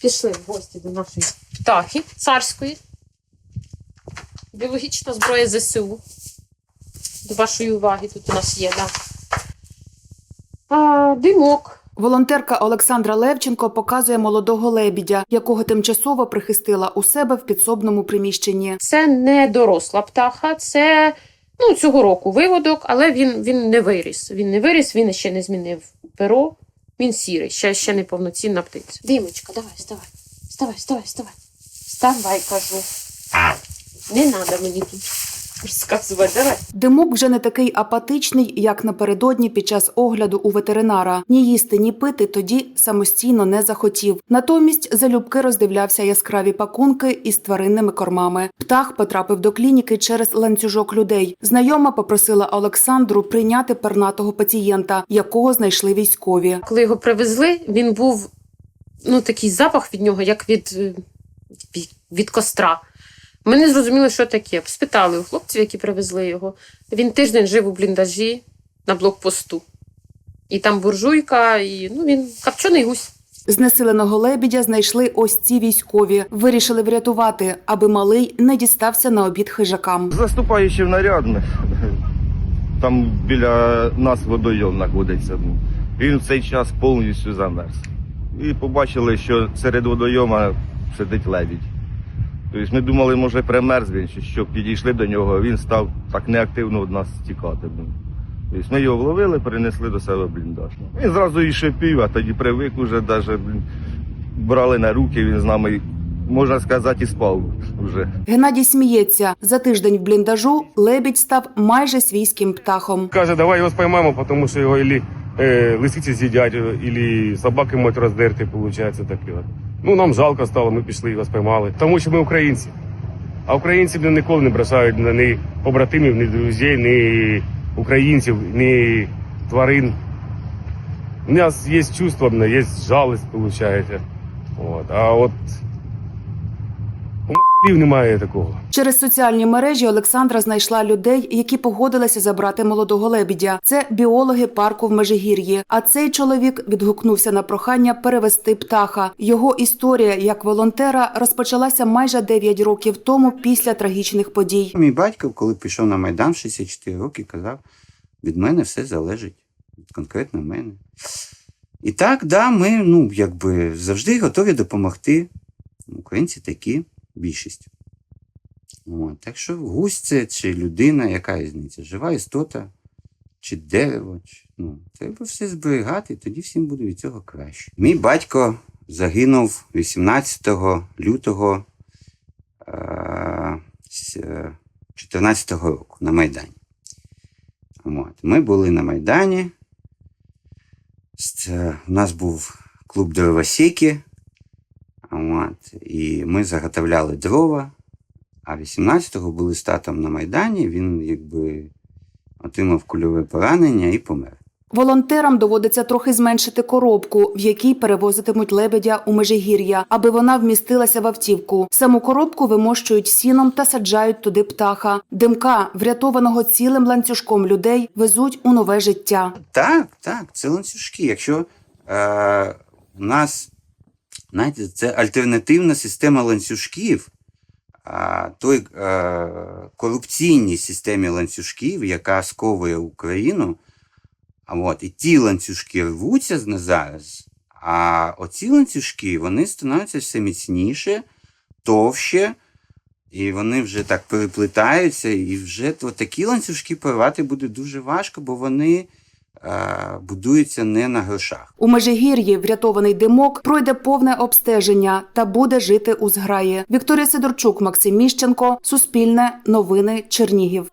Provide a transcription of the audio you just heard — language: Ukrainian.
Пішли в гості до нашої птахи царської. Біологічна зброя ЗСУ. До вашої уваги тут у нас є, да. А, димок. Волонтерка Олександра Левченко показує молодого лебідя, якого тимчасово прихистила у себе в підсобному приміщенні. Це не доросла птаха, це ну, цього року виводок, але він, він не виріс. Він не виріс, він ще не змінив перо. Він сірий, ще, ще не повноцінна птиця. Димочка, давай, вставай. Вставай, вставай, вставай. Вставай, кажу. Не треба мені тут розказувати. Давай. Димок вже не такий апатичний, як напередодні під час огляду у ветеринара. Ні їсти, ні пити тоді самостійно не захотів. Натомість залюбки роздивлявся яскраві пакунки із тваринними кормами. Птах потрапив до клініки через ланцюжок людей. Знайома попросила Олександру прийняти пернатого пацієнта, якого знайшли військові. Коли його привезли, він був ну, такий запах від нього, як від, е, від, від костра. Ми не зрозуміли, що таке. Спитали у хлопців, які привезли його. Він тиждень жив у бліндажі на блокпосту. І там буржуйка, і ну, він копчений гусь. Знесиленого лебідя знайшли ось ці військові. Вирішили врятувати, аби малий не дістався на обід хижакам. Заступаючи в нарядних, там біля нас водойом знаходиться. Він в цей час повністю замерз. І побачили, що серед водойома сидить лебідь. Тобто ми думали, може примерз він, чи що підійшли до нього, він став так неактивно від нас тікати. Тобто ми його вловили, перенесли до себе бліндаж. Він зразу і шипів, а тоді привик уже даже, брали на руки, він з нами, можна сказати, і спав вже. Геннадій сміється. За тиждень в бліндажу лебідь став майже свійським птахом. Каже, давай його спіймаємо, тому що його ілі е, лисиці з'їдять, ілі собаки можуть роздерти, виходить таке. Ну, нам жалко стало, ми пішли і вас поймали. Тому що ми українці. А українці мене ніколи не бросають ні побратимів, ні друзів, ні українців, ні тварин. У нас є чувство, є жалість, виходить. От. А от у москалів немає такого. Через соціальні мережі Олександра знайшла людей, які погодилися забрати молодого лебідя. Це біологи парку в Межигір'ї. А цей чоловік відгукнувся на прохання перевести птаха. Його історія як волонтера розпочалася майже 9 років тому після трагічних подій. Мій батько, коли пішов на Майдан в 64 роки, казав: від мене все залежить, конкретно мене. І так, да, ми ну, якби завжди готові допомогти. Українці такі більшість. От, так що гусь це чи людина, яка різниця? Жива істота, чи дерево. Чи, ну, треба все зберігати, тоді всім буде від цього краще. Мій батько загинув 18 лютого. Е- з 14-го року на Майдані. От. Ми були на Майдані. У нас був клуб дровосіки. От. І ми заготовляли дрова. А 18-го були з татом на Майдані. Він якби отримав кульове поранення і помер. Волонтерам доводиться трохи зменшити коробку, в якій перевозитимуть лебедя у Межигір'я, аби вона вмістилася в автівку. Саму коробку вимощують сіном та саджають туди птаха. Димка, врятованого цілим ланцюжком людей, везуть у нове життя. Так, так, це ланцюжки. Якщо е, у нас знаєте, це альтернативна система ланцюжків, а той е, корупційній системі ланцюжків, яка сковує Україну, а от, і ті ланцюжки рвуться на зараз, а оці ланцюжки вони становляться все міцніше, товще, і вони вже так переплетаються, і вже такі ланцюжки порвати буде дуже важко, бо вони е, будуються не на грошах. У Межигір'ї врятований димок пройде повне обстеження та буде жити у зграї. Вікторія Сидорчук, Максим Міщенко, Суспільне, Новини, Чернігів.